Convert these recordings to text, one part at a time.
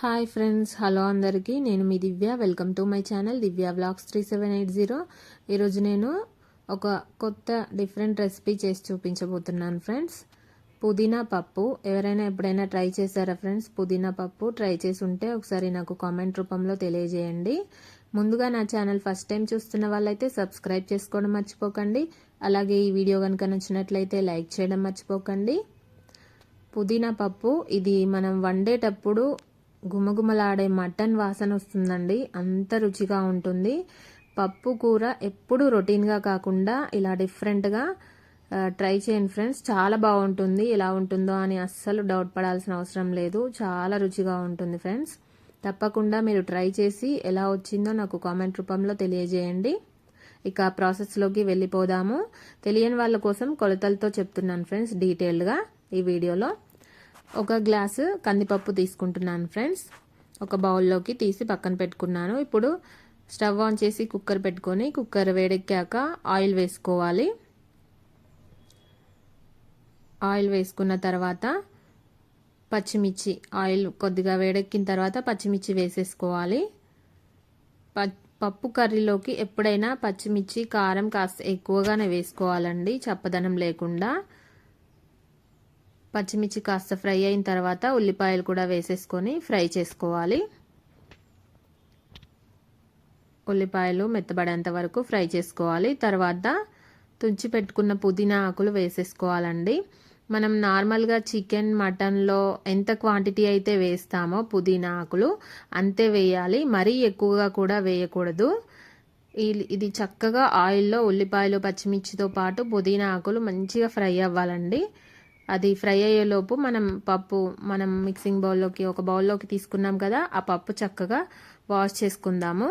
Hi friends hello అందరికీ. నేను మీ Divya. Welcome to my channel Divya blogs three seven eight zero ఈరోజు నేను ఒక కొత్త డిఫరెంట్ రెసిపీ చేసి చూపించబోతున్నాను ఫ్రెండ్స్ పుదీనా పప్పు. ఎవరైనా ఎప్పుడైనా ట్రై చేశారా ఫ్రెండ్స్ పుదీనా పప్పు ట్రై చేసి ఉంటే ఒకసారి నాకు కామెంట్ రూపంలో తెలియజేయండి. ముందుగా నా ఛానల్ ఫస్ట్ టైం చూస్తున్న వాళ్ళైతే సబ్స్క్రైబ్ చేసుకోవడం మర్చిపోకండి. అలాగే ఈ వీడియో కనుక నచ్చినట్లయితే లైక్ చేయడం మర్చిపోకండి. పుదీనా పప్పు ఇది మనం వండేటప్పుడు గుమగుమలాడే మటన్ వాసన వస్తుందండి. అంత రుచిగా ఉంటుంది. పప్పు కూర ఎప్పుడు రొటీన్గా కాకుండా ఇలా డిఫరెంట్గా ట్రై చేయండి ఫ్రెండ్స్. చాలా బాగుంటుంది. ఎలా ఉంటుందో అని అస్సలు డౌట్ పడాల్సిన అవసరం లేదు. చాలా రుచిగా ఉంటుంది ఫ్రెండ్స్. తప్పకుండా మీరు ట్రై చేసి ఎలా వచ్చిందో నాకు కామెంట్ రూపంలో తెలియజేయండి. ఇక ప్రాసెస్లోకి వెళ్ళిపోదాము. తెలియని వాళ్ళ కోసం కొలతలతో చెప్తున్నాను ఫ్రెండ్స్ డీటెయిల్డ్గా ఈ వీడియోలో. ఒక గ్లాసు కందిపప్పు తీసుకుంటున్నాను ఫ్రెండ్స్. ఒక బౌల్లోకి తీసి పక్కన పెట్టుకున్నాను. ఇప్పుడు స్టవ్ ఆన్ చేసి కుక్కర్ పెట్టుకొని కుక్కర్ వేడెక్కాక ఆయిల్ వేసుకోవాలి. ఆయిల్ వేసుకున్న తర్వాత పచ్చిమిర్చి ఆయిల్ కొద్దిగా వేడెక్కిన తర్వాత పచ్చిమిర్చి వేసేసుకోవాలి. పప్పు కర్రీలోకి ఎప్పుడైనా పచ్చిమిర్చి కారం కాస్త ఎక్కువగానే వేసుకోవాలండి. చప్పదనం లేకుండా. పచ్చిమిర్చి కాస్త ఫ్రై అయిన తర్వాత ఉల్లిపాయలు కూడా వేసేసుకొని ఫ్రై చేసుకోవాలి. ఉల్లిపాయలు మెత్తబడేంత వరకు ఫ్రై చేసుకోవాలి. తర్వాత తుంచి పెట్టుకున్న పుదీనా ఆకులు వేసేసుకోవాలండి. మనం నార్మల్గా చికెన్ మటన్లో ఎంత క్వాంటిటీ అయితే వేస్తామో పుదీనా ఆకులు అంతే వేయాలి. మరీ ఎక్కువగా కూడా వేయకూడదు. ఇది చక్కగా ఆయిల్లో ఉల్లిపాయలు పచ్చిమిర్చితో పాటు పుదీనా ఆకులు మంచిగా ఫ్రై అవ్వాలండి. అది ఫ్రై అయ్యేలోపు మనం పప్పు మనం మిక్సింగ్ బౌల్లోకి ఒక బౌల్లోకి తీసుకున్నాం కదా ఆ పప్పు చక్కగా వాష్ చేసుకుందాము.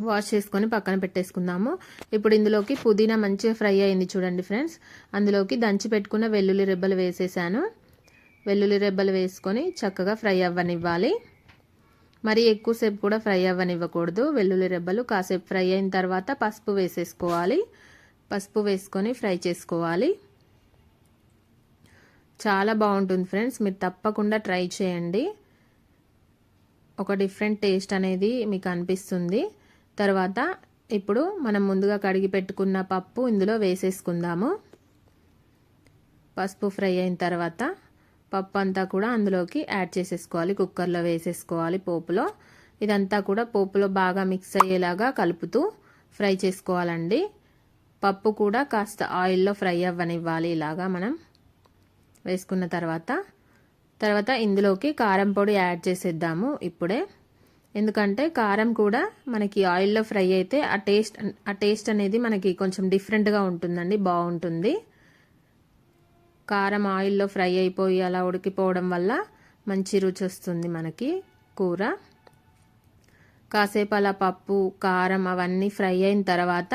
వాష్ చేసుకొని పక్కన పెట్టేసుకుందాము. ఇప్పుడు ఇందులోకి పుదీనా మంచిగా ఫ్రై అయింది చూడండి ఫ్రెండ్స్. అందులోకి దంచి పెట్టుకున్న వెల్లుల్లి రెబ్బలు వేసేసాను. వెల్లుల్లి రెబ్బలు వేసుకొని చక్కగా ఫ్రై అవ్వనివ్వాలి. మరి ఎక్కువసేపు కూడా ఫ్రై అవ్వనివ్వకూడదు. వెల్లుల్లి రెబ్బలు కాసేపు ఫ్రై అయిన తర్వాత పసుపు వేసేసుకోవాలి. పసుపు వేసుకొని ఫ్రై చేసుకోవాలి. చాలా బాగుంటుంది ఫ్రెండ్స్. మీరు తప్పకుండా ట్రై చేయండి. ఒక డిఫరెంట్ టేస్ట్ అనేది మీకు అనిపిస్తుంది. తర్వాత ఇప్పుడు మనం ముందుగా కడిగి పెట్టుకున్న పప్పు ఇందులో వేసేసుకుందాము. పసుపు ఫ్రై అయిన తర్వాత పప్పు అంతా కూడా అందులోకి యాడ్ చేసేసుకోవాలి. కుక్కర్లో వేసేసుకోవాలి పోపులో. ఇదంతా కూడా పోపులో బాగా మిక్స్ అయ్యేలాగా కలుపుతూ ఫ్రై చేసుకోవాలండి. పప్పు కూడా కాస్త ఆయిల్లో ఫ్రై అవ్వనివ్వాలి ఇలాగా మనం. వేసుకున్న తర్వాత తర్వాత ఇందులోకి కారం పొడి యాడ్ చేసేద్దాము ఇప్పుడే. ఎందుకంటే కారం కూడా మనకి ఆయిల్లో ఫ్రై అయితే ఆ టేస్ట్ ఆ టేస్ట్ అనేది మనకి కొంచెం డిఫరెంట్గా ఉంటుందండి బాగుంటుంది. కారం ఆయిల్లో ఫ్రై అయిపోయి అలా ఉడికిపోవడం వల్ల మంచి రుచి వస్తుంది మనకి కూర. కాసేపు అలా పప్పు కారం అవన్నీ ఫ్రై అయిన తర్వాత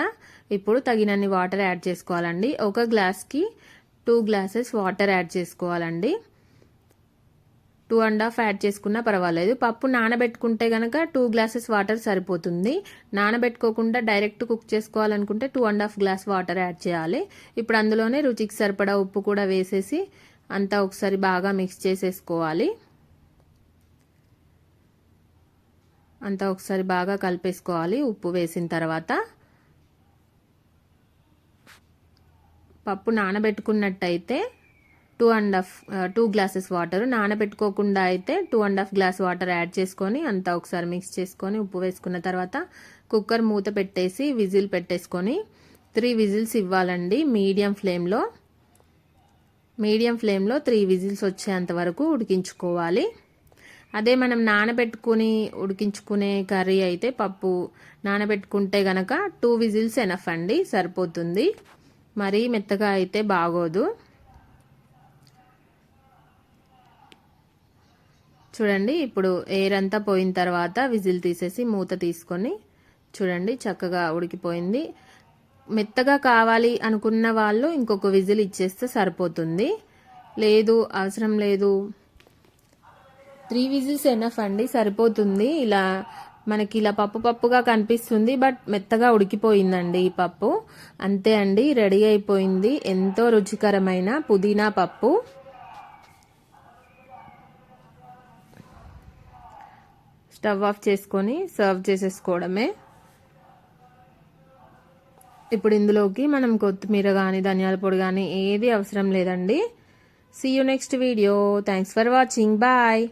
ఇప్పుడు తగినన్ని వాటర్ యాడ్ చేసుకోవాలండి. ఒక గ్లాస్కి టూ గ్లాసెస్ వాటర్ యాడ్ చేసుకోవాలండి. టూ అండ్ హాఫ్ యాడ్ చేసుకున్నా పర్వాలేదు. పప్పు నానబెట్టుకుంటే కనుక టూ గ్లాసెస్ వాటర్ సరిపోతుంది. నానబెట్టుకోకుండా డైరెక్ట్ కుక్ చేసుకోవాలనుకుంటే two and half glass water add చేయాలి. ఇప్పుడు అందులోనే రుచికి సరిపడా ఉప్పు కూడా వేసేసి అంతా ఒకసారి బాగా మిక్స్ చేసేసుకోవాలి. అంతా ఒకసారి బాగా కలిపేసుకోవాలి ఉప్పు వేసిన తర్వాత. పప్పు నానబెట్టుకున్నట్టయితే two and half two glasses water. నానబెట్టుకోకుండా అయితే two and half glass water add చేసుకొని అంతా ఒకసారి మిక్స్ చేసుకొని ఉప్పు వేసుకున్న తర్వాత కుక్కర్ మూత పెట్టేసి విజిల్ పెట్టేసుకొని త్రీ విజిల్స్ ఇవ్వాలండి మీడియం ఫ్లేమ్లో. మీడియం ఫ్లేమ్లో త్రీ విజిల్స్ వచ్చేంత వరకు ఉడికించుకోవాలి. అదే మనం నానబెట్టుకుని ఉడికించుకునే కర్రీ అయితే పప్పు నానబెట్టుకుంటే గనక టూ విజిల్స్ ఎనఫ్ అండి సరిపోతుంది. మరీ మెత్తగా అయితే బాగోదు. చూడండి ఇప్పుడు ఎయిర్ అంతా పోయిన తర్వాత విజిల్ తీసేసి మూత తీసుకొని చూడండి చక్కగా ఉడికిపోయింది. మెత్తగా కావాలి అనుకున్న వాళ్ళు ఇంకొక విజిల్ ఇచ్చేస్తే సరిపోతుంది. లేదు అవసరం లేదు. త్రీ విజిల్స్ ఎనఫ్ అండి సరిపోతుంది. ఇలా మనకి ఇలా పప్పు పప్పుగా కనిపిస్తుంది బట్ మెత్తగా ఉడికిపోయిందండి ఈ పప్పు. అంతే అండి రెడీ అయిపోయింది. ఎంతో రుచికరమైన పుదీనా పప్పు. స్టవ్ ఆఫ్ చేసుకొని సర్వ్ చేసేసుకోవడమే. ఇప్పుడు ఇందులోకి మనం కొత్తిమీర కానీ ధనియాల పొడి కానీ ఏది అవసరం లేదండి. See you next video thanks for watching bye